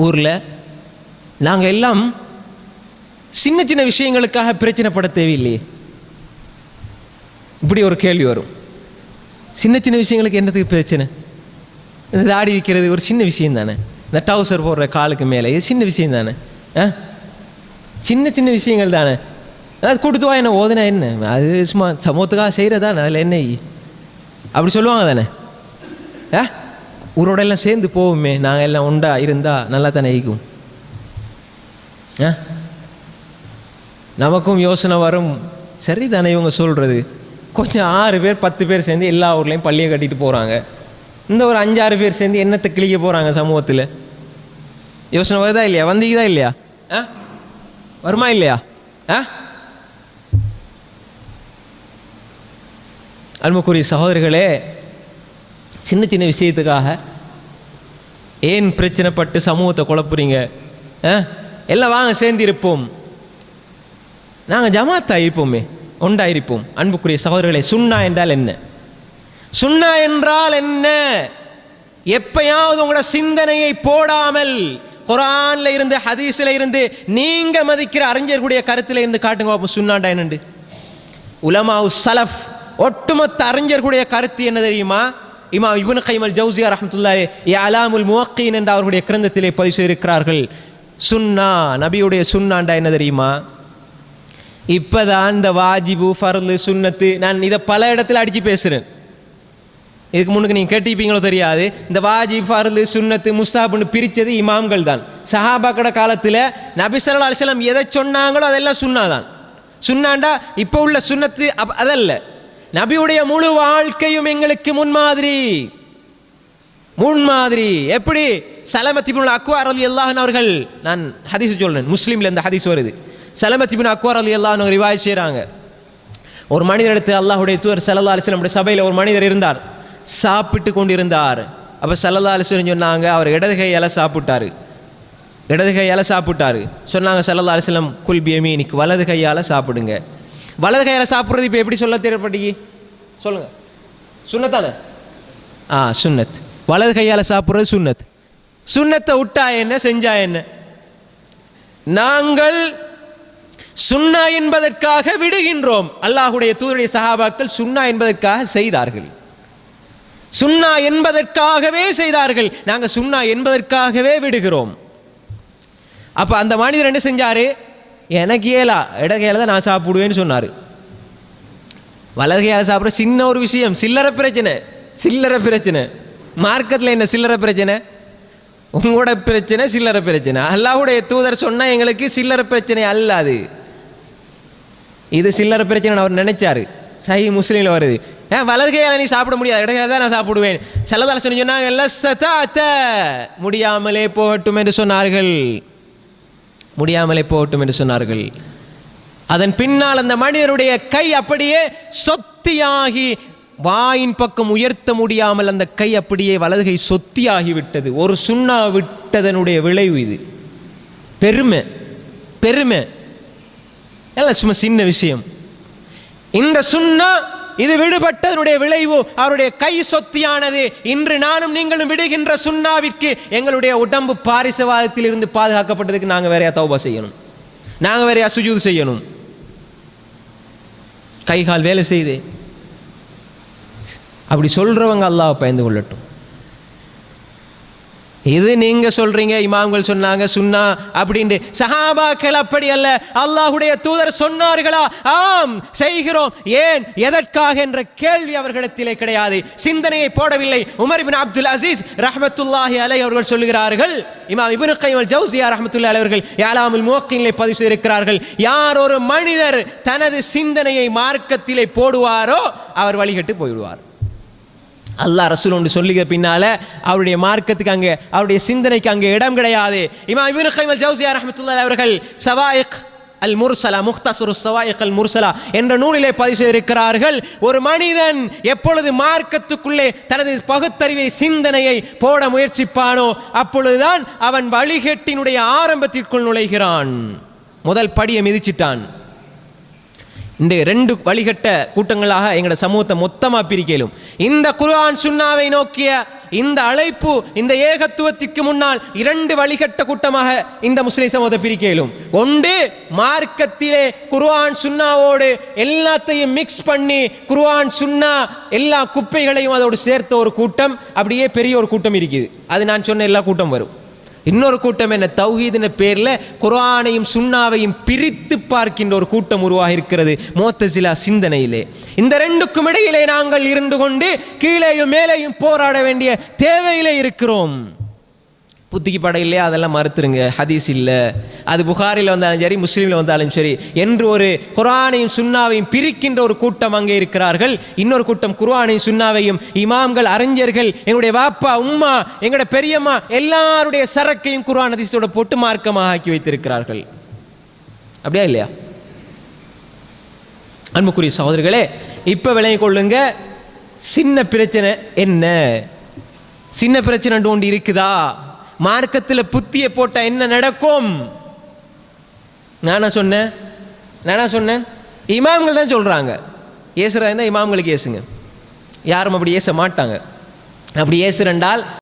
ஊரில் நாங்கள் எல்லாம் சின்ன சின்ன விஷயங்களுக்காக பிரச்சனைப்பட தேவையில்லையே. இப்படி ஒரு கேள்வி வரும். சின்ன சின்ன விஷயங்களுக்கு என்னத்துக்கு பிரச்சனை? இந்த தாடி விற்கிறது ஒரு சின்ன விஷயம் தானே? இந்த டவுசர் போடுற காலுக்கு மேலே இது சின்ன விஷயம் தானே? ஆ? சின்ன சின்ன விஷயங்கள் தானே? அது கொடுத்து வா என்ன ஓதுனா என்ன? அது சும்மா சமூகத்துக்காக செய்கிறதானே அதில் என்ன? அப்படி சொல்லுவாங்க தானே? ஆ? ஊரோட எல்லாம் சேர்ந்து போவோமே நாங்கள் எல்லாம் உண்டா இருந்தால் நல்லா தானே இருக்கும். ஆ? நமக்கும் யோசனை வரும். சரி தானே இவங்க சொல்கிறது கொஞ்சம் ஆறு பேர் பத்து பேர் சேர்ந்து எல்லா ஊர்லேயும் பள்ளியை கட்டிட்டு போகிறாங்க இந்த ஒரு அஞ்சாறு பேர் சேர்ந்து என்னத்தை கிழிக்க போகிறாங்க சமூகத்தில்? யோசனை வருதா இல்லையா? வந்தீங்கதா இல்லையா? ஆ? வருமா இல்லையா? ஆ? அன்புக்குரிய சகோதரிகளே சின்ன சின்ன விஷயத்துக்காக ஏன் பிரச்சனைப்பட்டு சமூகத்தை குழப்புறீங்க? ஆ? எல்லாம் வாங்க சேர்ந்து இருப்போம் நாங்கள் ஜமாத்தாக இருப்போமே ஒண்டா இருப்போம் அன்புக்குரிய சகோதரர்களே சுண்ணா என்றால் என்ன? சுண்ணா என்றால் என்ன? எப்பயாவது உங்களோட சிந்தனையை போடாமல் குரான்ல இருந்து ஹதீஸில் இருந்து நீங்கள் மதிக்கிற அறிஞர்களுடைய கருத்தில் இருந்து காட்டுங்க பாப்போம் சுண்ணாண்டா என்னண்டு? உலமாவு சலஃப் ஒட்டுமொத்த அறிஞர்களுடைய கருத்து என்ன தெரியுமா? இமா இப்னு கைமல் ஜவுசியா ரஹமத்துல்லாஹி அலாமுல் முவக்கீன் என்ற அவர்களுடைய கிரந்தத்திலே பதிவு செய்திருக்கிறார்கள் சுன்னா நபியுடைய சுன்னாண்டா என்ன தெரியுமா? இப்போதான் இந்த வாஜிபு ஃபர்லு சுன்னத்து நான் இதை பல இடத்துல அடித்து பேசுகிறேன் இதுக்கு முன்னுக்கு நீங்கள் கேட்டிருப்பீங்களோ தெரியாது. இந்த வாஜி ஃபர்லு சுன்னத்து முஸ்தாப்னு பிரித்தது இமாம்கள் தான். சஹாபாக்கட காலத்தில் நபிசல்லா அலிஸ்லாம் எதை சொன்னாங்களோ அதெல்லாம் சுன்னாதான். சுன்னாண்டா இப்போ உள்ள சுன்னத்து அப் அதல்ல. நபியுடைய முழு வாழ்க்கையும் எங்களுக்கு முன்மாதிரி. முன்மாதிரி. எப்படி? சலமத்திபின் அக்வார் அலி அல்லாஹன் அவர்கள் நான் ஹதீஸ் சொல்றேன் முஸ்லீம்ல இந்த ஹதீஸ் வருது. சலமத்திபின் அக்வார் அலி அல்லாஹன் அவர் ரிவாய் செய்கிறாங்க ஒரு மனிதர் எடுத்து அல்லாஹுடைய தூர் சல்லா அலிஸ்லமுடைய சபையில் ஒரு மனிதர் இருந்தார். சாப்பிட்டு கொண்டிருந்தார். அப்போ சல்லா அலிஸ்லம் சொன்னாங்க அவர் இடது கையால் சாப்பிட்டாரு. இடது கையால் சாப்பிட்டாரு. சொன்னாங்க சல்லா அலிஸ்லம் குல்பியமி பியமீனிக்கு வலது கையால் சாப்பிடுங்க. வலது கையால் சாப்பிட்றது இப்போ எப்படி சொல்ல தேவைப்பட்டீங்க? சொல்லுங்கள் சுண்ணத்தானே? ஆ சுண்ணத். வலது கையால் சாப்பிட்றது சுண்ணத். சுண்ணத்தை விட்டா என்ன செஞ்சா என்ன? நாங்கள் சுண்ணா என்பதற்காக விடுகின்றோம். அல்லாஹுடைய தூதருடைய சஹாபாக்கள் சுண்ணா என்பதற்காக செய்தார்கள். சுண்ணா என்பதற்காகவே செய்தார்கள். நாங்கள் சுண்ணா என்பதற்காகவே விடுகிறோம். அப்போ அந்த மனிதர் என்ன செஞ்சாரு? எனக்கு ஏலா இடகையில தான் நான் சாப்பிடுவேன்னு சொன்னார். வலதுகையால் சாப்பிட்ற சின்ன ஒரு விஷயம் சில்லறை பிரச்சனை சில்லறை பிரச்சனை. மார்க்கத்தில் என்ன சில்லறை பிரச்சனை? உங்களோட பிரச்சனை சில்லறை பிரச்சனை. அல்லாஹுடைய தூதர் சொன்னால் எங்களுக்கு சில்லறை பிரச்சனை அல்ல அது. இது சில்லறை பிரச்சனை அவர் நினைச்சாரு. சஹி முஸ்லீமில் வருது. ஏன் வலதுகையால் நீ சாப்பிட முடியாது. இடகையால் தான் நான் சாப்பிடுவேன். செல்லதாலசன் சொன்னாங்க முடியாமலே போகட்டும் என்று சொன்னார்கள். முடியாமலே போகட்டும் என்று சொன்னார்கள். அதன் பின்னால் அந்த மனிதருடைய கை அப்படியே சொத்தியாகி வாயின் பக்கம் உயர்த்த முடியாமல் அந்த கை அப்படியே வலதுகை சொத்தியாகிவிட்டது. ஒரு சுண்ணா விட்டதனுடைய விளைவு இது. பெருமை பெருமை. எல்லாம் சும்மா சின்ன விஷயம். இந்த சுண்ணா இது விடுபட்டதனுடைய விளைவு அவருடைய கை சொத்தியானது. இன்று நானும் நீங்களும் விடுகின்ற சுண்ணாவிற்கு எங்களுடைய உடம்பு பாரிசவாதத்தில் இருந்து பாதுகாக்கப்பட்டதுக்கு நாங்கள் வேறையா தௌபா செய்யணும்? நாங்கள் வேறையா சுஜூது செய்யணும்? கை கால் வேலை செய்து அப்படி சொல்றவங்க அல்லாஹ் பயந்து கொள்ளட்டும். இது நீங்க சொல்றீங்க இமாம்கள் சொன்னாங்க சுன்னா அப்படின்ட்டு. சஹாபாக்கள் அப்படி அல்ல. அல்லாஹுடைய தூதர் சொன்னார்களா? ஆம் செய்கிறோம். ஏன்? எதற்காக என்ற கேள்வி அவர்களிடத்திலே கிடையாது. சிந்தனையை போடவில்லை. உமர் இபின் அப்துல் அசீஸ் ரஹமத்துல்லாஹி அலை அவர்கள் சொல்லுகிறார்கள் இமாம் இபின் கைமல் ஜவுசியா ரஹமத்துல்லா அவர்கள் யாலாமுல் மோக்கிலே பதிவு செய்திருக்கிறார்கள் யார் ஒரு மனிதர் தனது சிந்தனையை மார்க்கத்திலே போடுவாரோ அவர் வழிகட்டு போயிடுவார் அல்லாஹ் ரசூல் ஒன்று சொல்லுக பின்னால அவருடைய மார்க்கத்துக்கு அங்கே அவருடைய சிந்தனைக்கு அங்கே இடம் கிடையாது. இமா இப்னு கைமல் ஜவுசியா ரஹமத்துல்லா அவர்கள் சவாயிக் அல் முர்சலா முக்தசுரு சவாயக் அல் முர்சலா என்ற நூலிலே பதிவு செய்திருக்கிறார்கள். ஒரு மனிதன் எப்பொழுது மார்க்கத்துக்குள்ளே தனது பகுத்தறிவை சிந்தனையை போட முயற்சிப்பானோ அப்பொழுதுதான் அவன் வழிகேட்டினுடைய ஆரம்பத்திற்குள் நுழைகிறான். முதல் படியை மிதிச்சிட்டான். இந்த ரெண்டு வழிகட்ட கூட்டங்களாக எங்களோட சமூகத்தை மொத்தமாக பிரிக்கலும் இந்த குர்ஆன் சுன்னாவை நோக்கிய இந்த அழைப்பு இந்த ஏகத்துவத்திற்கு முன்னால் இரண்டு வழிகட்ட கூட்டமாக இந்த முஸ்லிம் சமூகத்தை பிரிக்கலும் ஒன்று மார்க்கத்திலே குர்ஆன் சுன்னாவோடு எல்லாத்தையும் மிக்ஸ் பண்ணி குர்ஆன் சுன்னா எல்லா குப்பைகளையும் அதோடு சேர்த்த ஒரு கூட்டம் அப்படியே பெரிய ஒரு கூட்டம் இருக்குது. அது நான் சொன்ன எல்லா கூட்டம் வரும். இன்னொரு கூட்டம் என்ன? தௌஹீதின பேரில் குரானையும் சுண்ணாவையும் பிரித்து பார்க்கின்ற ஒரு கூட்டம் உருவாக இருக்கிறது மோத்தசிலா சிந்தனையிலே. இந்த ரெண்டுக்கும் இடையிலே நாங்கள் இருந்து கொண்டு கீழேயும் மேலேயும் போராட வேண்டிய தேவையிலே இருக்கிறோம். புத்திக்கு பட இல்லையா அதெல்லாம் மறுத்துருங்க. ஹதீஸ் இல்லை. அது புகாரில் வந்தாலும் சரி முஸ்லீமில் வந்தாலும் சரி என்று ஒரு குரானையும் சுன்னாவையும் பிரிக்கின்ற ஒரு கூட்டம் அங்கே இருக்கிறார்கள். இன்னொரு கூட்டம் குர்ஆனையும் சுன்னாவையும் இமாம்கள் அறிஞர்கள் எங்களுடைய வாப்பா உம்மா எங்களுடைய பெரியம்மா எல்லாருடைய சரக்கையும் குர்ஆன் ஹதீஸோட போட்டு மார்க்கமாக ஆக்கி வைத்திருக்கிறார்கள். அப்படியா இல்லையா? அன்புக்குரிய சகோதரிகளே இப்போ விளங்கிக் கொள்ளுங்க சின்ன பிரச்சனை என்ன? சின்ன பிரச்சனை ஒன்று இருக்குதா? மார்க்கத்தில் புத்தியை போட்டால் என்ன நடக்கும்? நானா சொன்னேன். நானா சொன்னேன். இமாம்கள் தான் சொல்கிறாங்க ஏசுறதா இருந்தால் இமாம்களுக்கு ஏசுங்க. யாரும் அப்படி ஏச மாட்டாங்க. அப்படி ஏசுறண்டால்